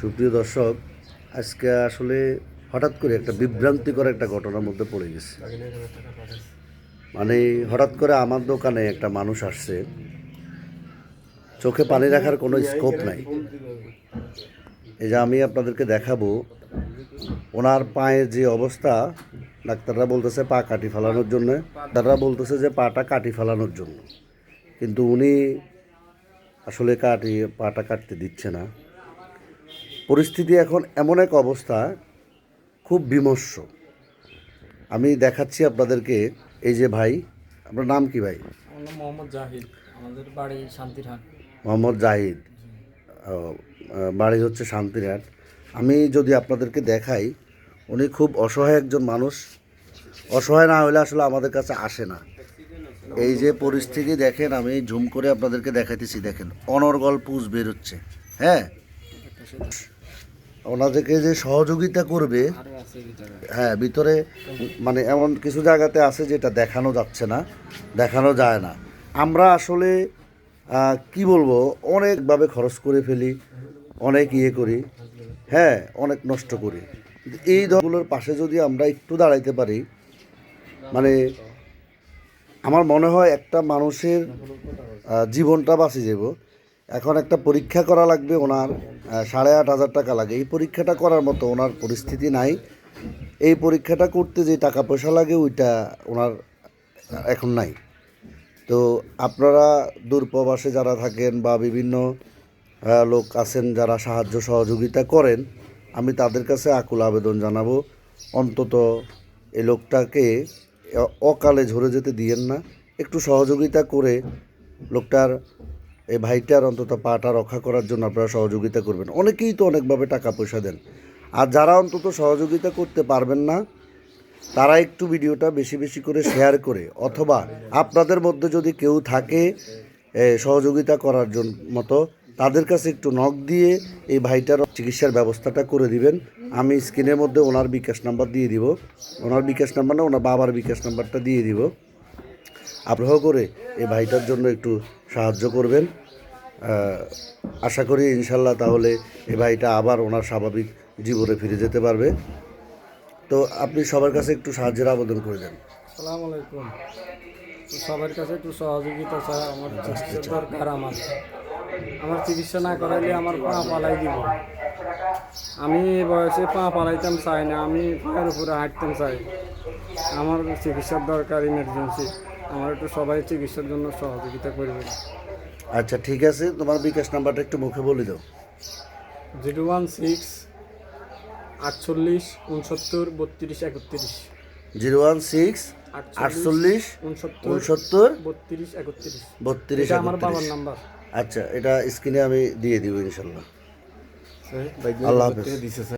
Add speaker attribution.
Speaker 1: সুপ্রিয় দর্শক, আজকে আসলে হঠাৎ করে একটা বিভ্রান্তিকর একটা ঘটনার মধ্যে পড়ে গেছে। মানে হঠাৎ করে আমার দোকানে একটা মানুষ আসছে। চোখে পানি রাখার কোনো স্কোপ নাই। এই যে আমি আপনাদেরকে দেখাবো, ওনার পায়ের যে অবস্থা, ডাক্তাররা বলতেছে পা কাটি ফেলানোর জন্য। ডাক্তাররা বলতেছে যে পাটা কাটি ফেলানোর জন্য। কিন্তু উনি আসলে কাটি, পাটা কাটতে দিচ্ছে না। পরিস্থিতি এখন এমন এক অবস্থা খুব বিমর্ষ। আমি দেখাচ্ছি আপনাদেরকে এই যে ভাই আপনার নাম কি ভাই?
Speaker 2: মোহাম্মদ জাহিদ আমাদের বাড়ি শান্তিরহাট।
Speaker 1: মোহাম্মদ জাহিদ। ও, আহ, বাড়ি হচ্ছে শান্তিরহাট। আমি যদি আপনাদেরকে দেখাই উনি খুব অসহায় একজন মানুষ। অসহায় না হলে আসলে আমাদের কাছে আসে না। এই যে পরিস্থিতি দেখেন আমি জুম করে আপনাদেরকে দেখাইতেছি দেখেন অনর্গল পুষ বেরোচ্ছে। হ্যাঁ? ওনাদেরকে যে সহযোগিতা করবে হ্যাঁ ভিতরে মানে এমন কিছু জায়গাতে আছে যেটা দেখানো যাচ্ছে না দেখানো যায় না। আমরা আসলে কি বলব অনেকভাবে খরচ করে ফেলি অনেক ইয়ে করি হ্যাঁ অনেক নষ্ট করি। এই দলগুলোর পাশে যদি আমরা একটু দাঁড়াইতে পারি মানে আমার মনে হয় একটা মানুষের জীবনটা বাঁচে যাব এখন একটা পরীক্ষা করা লাগবে, ওনার সাড়ে আট হাজার টাকা লাগে। এই পরীক্ষাটা করার মতো ওনার পরিস্থিতি নাই। এই পরীক্ষাটা করতে যে টাকা পয়সা লাগে, ওইটা ওনার এখন নাই। তো আপনারা দূরপ্রবাসে যারা থাকেন বা বিভিন্ন লোক আছেন যারা সাহায্য সহযোগিতা করেন, আমি তাদের কাছে আকুল আবেদন জানাব, অন্তত এই লোকটাকে অকালে ঝরে যেতে দিয়েন না। একটু সহযোগিতা করে লোকটার এই ভাইটার অন্তত পাটা রক্ষা করার জন্য আপনারা সহযোগিতা করবেন। অনেকেই তো অনেকভাবে টাকা পয়সা দেন। আর যারা অন্তত সহযোগিতা করতে পারবেন না, তারা একটু ভিডিওটা বেশি বেশি করে শেয়ার করে। অথবা আপনাদের মধ্যে যদি কেউ থাকে সহযোগিতা করার জন্য মতো, তাদের কাছে একটু নখ দিয়ে এই ভাইটার চিকিৎসার ব্যবস্থাটা করে দিবেন। আমি স্ক্রিনের মধ্যে ওনার বিকাশ নাম্বার দিয়ে দিব। ওনার বিকাশ নাম্বার না, ওনার বাবার বিকাশ নাম্বারটা দিয়ে দিব। আগ্রহ করে এই ভাইটার জন্য একটু সাহায্য করবেন। আশা করি ইনশাল্লাহ তাহলে এই ভাইটা আবার ওনার স্বাভাবিক জীবনে ফিরে যেতে পারবে। তো আপনি সবার কাছে একটু সাহায্যের আবেদন করে দেন।
Speaker 2: সালাম আলাইকুম। তো সবার কাছে একটু সহযোগিতা চাই আমার চিকিৎসা দরকার আমার। আমার চিকিৎসা না করাইলে আমার পা পালাই দিব। আমি বয়সে পা পালাইতাম চাই না। আমি পায়ের উপরে হাঁটতাম চাই। আমার চিকিৎসার দরকার ইমার্জেন্সি আমার একটু সবাই চিকিৎসার জন্য সহযোগিতা করবে।
Speaker 1: আচ্ছা ঠিক আছে তোমার বিকাশ নাম্বারটা একটু মুখে বলে দাও।
Speaker 2: জিরো ওয়ান সিক্স আটচল্লিশ উনসত্তর বত্রিশ একত্রিশ।
Speaker 1: জিরো ওয়ান সিক্স আটচল্লিশ
Speaker 2: উনসত্তর
Speaker 1: উনসত্তর
Speaker 2: বত্রিশ একত্রিশ।
Speaker 1: বত্রিশ
Speaker 2: আমার বাবার নাম্বার।
Speaker 1: আচ্ছা এটা স্ক্রিনে আমি দিয়ে দিব ইনশাল্লাহ। আল্লাহ হাফেজ।